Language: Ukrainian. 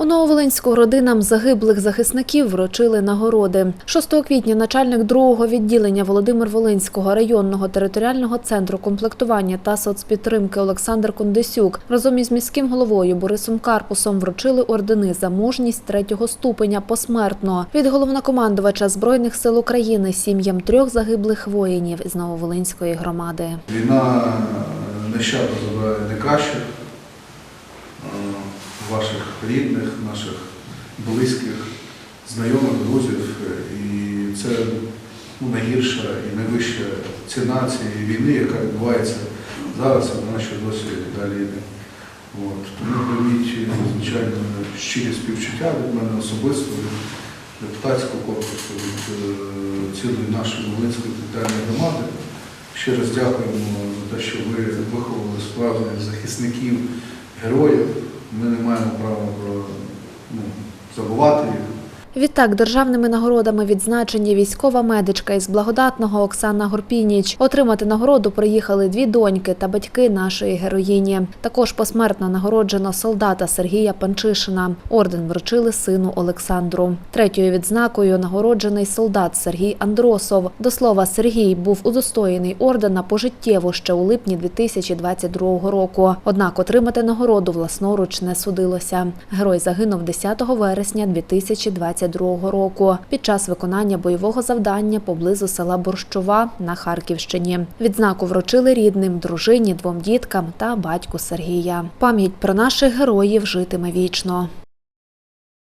У Нововолинську родинам загиблих захисників вручили нагороди. 6 квітня начальник другого відділення Володимир Волинського районного територіального центру комплектування та соцпідтримки Олександр Кондесюк разом із міським головою Борисом Карпусом вручили ордени за мужність третього ступеня посмертно від головнокомандувача збройних сил України сім'ям трьох загиблих воїнів із Нововолинської громади. Війна нещадно забирає найкращих е, ваших рідних, наших близьких, знайомих, друзів. І це ну, найгірша і найвища ціна цієї війни, яка відбувається зараз, і вона ще досі далі йде. От. Тому прийміть, звичайно, щирі співчуття від мене особисто, від депутатського корпусу, від е, цілої нашої Волинської територіальної громади. Ще раз дякуємо за те, що ви виховали справжніх захисників, героїв. Ми не маємо права про, ну, забувати їх. Відтак державними нагородами відзначені військова медичка із благодатного Оксана Горпініч. Отримати нагороду приїхали дві доньки та батьки нашої героїні. Також посмертно нагороджено солдата Сергія Панчишина. Орден вручили сину Олександру. Третьою відзнакою нагороджений солдат Сергій Андросов. До слова, Сергій був удостоєний ордена пожиттєво ще у липні 2022 року. Однак отримати нагороду власноруч не судилося. Герой загинув 10 вересня 2022 року під час виконання бойового завдання поблизу села Борщова на Харківщині. Відзнаку вручили рідним, дружині, двом діткам та батьку Сергія. Пам'ять про наших героїв житиме вічно.